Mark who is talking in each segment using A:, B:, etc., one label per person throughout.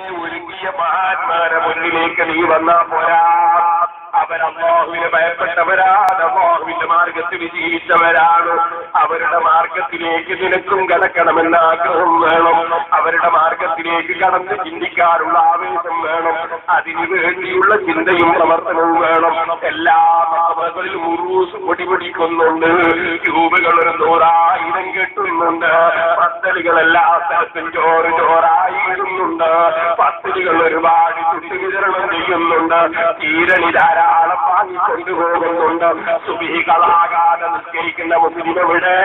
A: ഒരുങ്ങിയ മഹാന്മാരെ മുന്നിലേക്ക് നീ വന്നാ പോരാ. അവർ അള്ളാഹുവിനെ ഭയപ്പെട്ടവരാണ് അമ്മാഹുവിന്റെ മാർഗത്തിൽ ജീവിച്ചവരാണ്. അവരുടെ മാർഗത്തിലേക്ക് നിനക്കും കടക്കണമെന്ന ആഗ്രഹം വേണം. അവരുടെ മാർഗത്തിലേക്ക് കടന്ന് ചിന്തിക്കാനുള്ള ആവേശം വേണം. അതിനു വേണ്ടിയുള്ള ചിന്തയും പ്രവർത്തനവും വേണം. എല്ലാ മതങ്ങളിലും ഉറൂസ് പൊടിപൊടിക്കുന്നുണ്ട്. ട്യൂബുകൾ ഒരു നൂറായിരം കെട്ടുന്നുണ്ട്. പത്തലുകൾ എല്ലാ സ്ഥലത്തും ചോറ് ചോറായി ഇടുന്നുണ്ട് പത്തലുകൾ ഒരുപാട് ചുട്ടു വിതരണം ചെയ്യുന്നുണ്ട്. തീരണി ധാരാളം വാങ്ങി കൊണ്ടുപോകുന്നുണ്ട് സുബിഹികളാകാതെ നിസ്കരിക്കുന്ന മുസ്ലിം എവിടെ?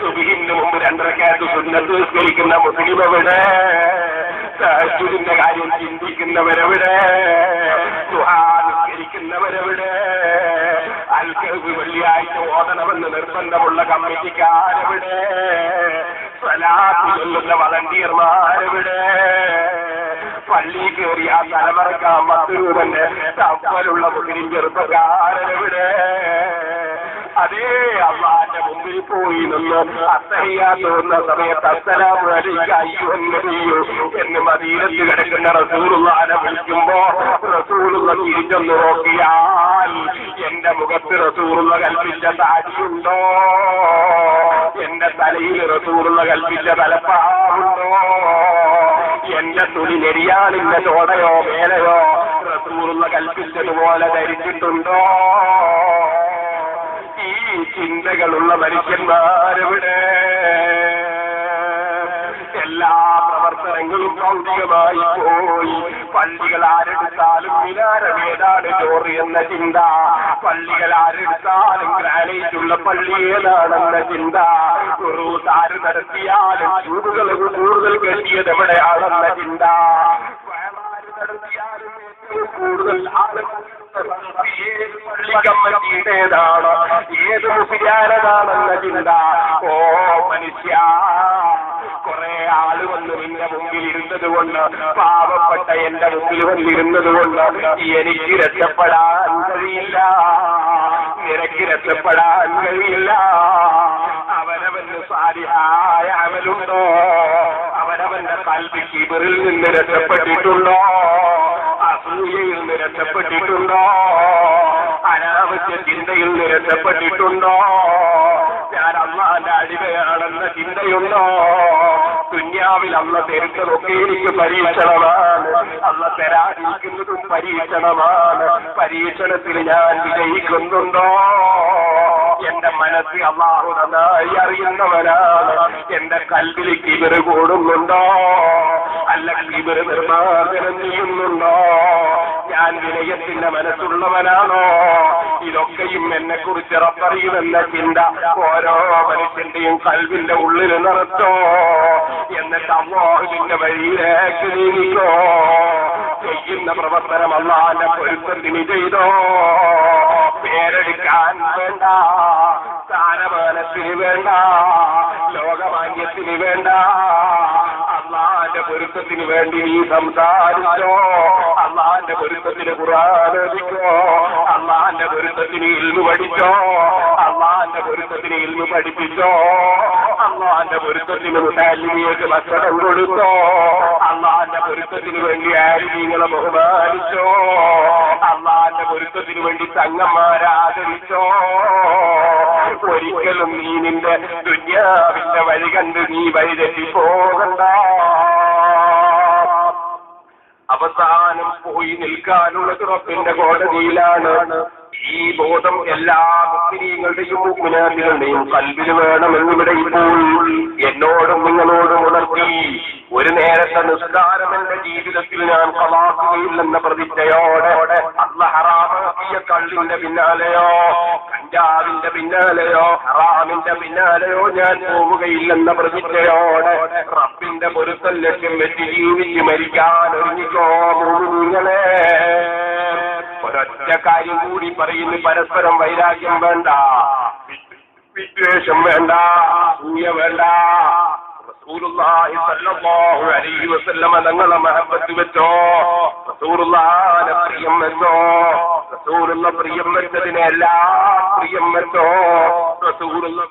A: സുബിഹിന് മുമ്പ് രണ്ടരക്കാലത്ത് സുന്നത്ത് നിസ്കരിക്കുന്ന മുസ്ലിം എവിടെ? കാര്യം ചിന്തിക്കുന്നവരെവിടെ? ദുഹാ നിസ്കരിക്കുന്നവരെവിടെ അൽക്കഹ് വെള്ളിയാഴ്ച ഓതണമെന്ന് നിർബന്ധമുള്ള കമ്മിറ്റിക്കാരവിടെ. സ്വലാത്ത് വളണ്ടിയർമാരവിടെ. വളണ്ടിയർമാരെവിടെ പള്ളി കയറി ആ തലമറക്കാൻ പത്ത് രൂപന്റെ തപ്പലുള്ള മുസ്ലിം ചെറുപ്പക്കാരെവിടെ അതേ അള്ളാന്റെ മുമ്പിൽ പോയി നിന്ന്. അത്തയ്യാ തോന്നുന്ന സമയത്ത് അസ്സലാമു അലൈക അയ്യുഹൻ നബിയ്യു എന്ന് മദീനത്ത് കിടക്കുന്ന റസൂലുള്ളാനെ വിളിക്കുമ്പോ റസൂലുള്ള തിരിച്ചൊന്ന് നോക്കിയാൽ എന്റെ മുഖത്ത് റസൂലുള്ള കൽപ്പിച്ച താടിയുണ്ടോ? എന്റെ തലയിൽ റസൂലുള്ള കൽപ്പിച്ച തലപ്പാവുണ്ടോ എന്റെ തുണി നെരിയാളിന്റെ ചോടയോ മേലയോ റസൂലുള്ള കൽപ്പിച്ചതുപോലെ ധരിച്ചിട്ടുണ്ടോ? ചിന്തകളുള്ള മനുഷ്യന്മാരെവിടെ? എല്ലാ പ്രവർത്തനങ്ങളും ഭൗതികമായി പോയി. പള്ളികൾ ആരെടുത്താലും മിനാരമേതാണ് ചോറ് എന്ന ചിന്ത. പള്ളികൾ ആരെടുത്താലും ഗ്രാനൈറ്റുള്ള പള്ളി ഏതാണെന്ന ചിന്ത. ഒരു താര നടത്തിയാലും ചൂടുകൾ കൂടുതൽ കെട്ടിയത് എവിടെയാണെന്ന ചിന്ത. നടത്തിയാലും ഏറ്റവും കൂടുതൽ ആളുകൾ കമ്മിറ്റിയുടേതാണ്. ഏത് മുസിയാരതാണെന്ന ചിന്ത. ഓ മനുഷ്യ കുറെ ആൾ വന്ന് നിന്റെ മുമ്പിൽ ഇരുന്നത് കൊണ്ട് പാവപ്പെട്ട എന്റെ മുമ്പിൽ വന്നിരുന്നത് കൊണ്ട് എനിക്ക് രക്ഷപ്പെടാൻ കഴിയില്ല. നിനക്ക് രക്ഷപ്പെടാൻ കഴിയില്ല. അവനവന് സാരിഹായ അവനുണ്ടോ അവനവന്റെ കൽവി കിബറിൽ നിന്ന് രക്ഷപ്പെട്ടിട്ടുണ്ടോ? അസൂയയിൽ നിന്ന് രക്ഷപ്പെട്ടിട്ടുണ്ടോ? അനാവശ്യ ചിന്തയിൽ നിരത്തപ്പെട്ടിട്ടുണ്ടോ ഞാൻ അള്ളാന്റെ അടിമയാണെന്ന ചിന്തയുണ്ടോ? ദുന്യാവിൽ അള്ള തരുന്നതൊക്കെ എനിക്ക് പരീക്ഷണമാണ്. അള്ള തരാതിരിക്കുന്നതും പരീക്ഷണമാണ്. പരീക്ഷണത്തിൽ ഞാൻ വിജയിക്കുന്നുണ്ടോ? എന്റെ മനസ്സ് അള്ളാഹു നന്നായി അറിയുന്നവനാണ്. എന്റെ കൽവിൽ കിബിറ് കൂടുന്നുണ്ടോ? അല്ല കിബിറ് നിർമ്മാർജനം ചെയ്യുന്നുണ്ടോ ഞാൻ വിനയത്തിന്റെ മനസ്സുള്ളവനാണോ? ഇതൊക്കെയും എന്നെ കുറിച്ച് റപ്പറിയുമെന്ന ചിന്ത ഓരോ മനുഷ്യന്റെയും കൽവിന്റെ ഉള്ളിൽ നിറച്ചോ? എന്നിട്ട് അള്ളാഹുവിന്റെ വഴിയിലേക്ക് നീങ്ങിക്കോ? ചെയ്യുന്ന പ്രവർത്തനം അള്ളാന്റെ പൊരുത്തത്തിന് ചെയ്തോ? പേരെടുക്കാൻ വേണ്ട സ്ഥാനമാനത്തിന് വേണ്ട ലോകമാന്യത്തിന് വേണ്ട അള്ളാന്റെ പൊരുത്തത്തിന് വേണ്ടി നീ സംസാരിച്ചോ? അള്ളാന്റെ പൊരുത്തത്തിന് കുറാനോ അള്ളാന്റെ പൊരുത്തത്തിന് ഇൽമു പഠിച്ചോ? അള്ളാന്റെ പൊരുത്തത്തിന് ഇൽമു പഠിപ്പിച്ചോ? അള്ളാന്റെ പൊരുത്തത്തിന് മുട്ടാലിനിയൊക്കെ ഭക്ഷണം കൊടുത്തോ? അള്ളാന്റെ പൊരുത്തത്തിന് വേണ്ടി ആലിമീങ്ങളെ ബഹുമാനിച്ചോ? അള്ളാന്റെ പൊരുത്തത്തിന് വേണ്ടി തങ്ങന്മാരെ ആദരിച്ചോ? ഒരിക്കലും നീ നിന്റെ ദുന്യാവിന്റെ വഴി കണ്ട് നീ വഴിതെറ്റി പോകണ്ട അവസാനം പോയി നിൽക്കാനുള്ളത് റബ്ബിന്റെ കോടതിയിലാണ്. ഈ ബോധം എല്ലാ മുസ്ലിങ്ങളുടെയും മുനാദികളുടെയും കൽവിൽ വേണമെന്നിവിടെ ഇപ്പോൾ നിസ്കാരം ജീവിതത്തിൽ ഞാൻ കളാക്കുകയില്ലെന്ന പ്രതിജ്ഞയോടെ അല്ല ഹറാമാക്കിയ കള്ളിന്റെ പിന്നാലെയോ കഞ്ചാവിന്റെ പിന്നാലെയോ ഹറാമിന്റെ പിന്നാലെയോ ഞാൻ പോവുകയില്ലെന്ന പ്രതിജ്ഞയോടെ റബ്ബിന്റെ പൊരുത്തം ലക്ഷ്യം വെച്ച് ജീവിച്ച് മരിക്കാൻ ഒരുങ്ങിക്കോ മൂന്നിങ്ങളെ ഒരൊറ്റ കാര്യം കൂടി പറയുന്നു പരസ്പരം വൈരാഗ്യം വേണ്ട വിദ്വേഷം വേണ്ട അസൂയ വേണ്ട തങ്ങളെ മഹബത്ത് വെച്ചോ? റസൂലുള്ളാഹിനെ പ്രിയം വെച്ചോ? റസൂലുള്ള പ്രിയം വെച്ചതിനെ എല്ലാം പ്രിയം വെച്ചോ? റസൂലുള്ള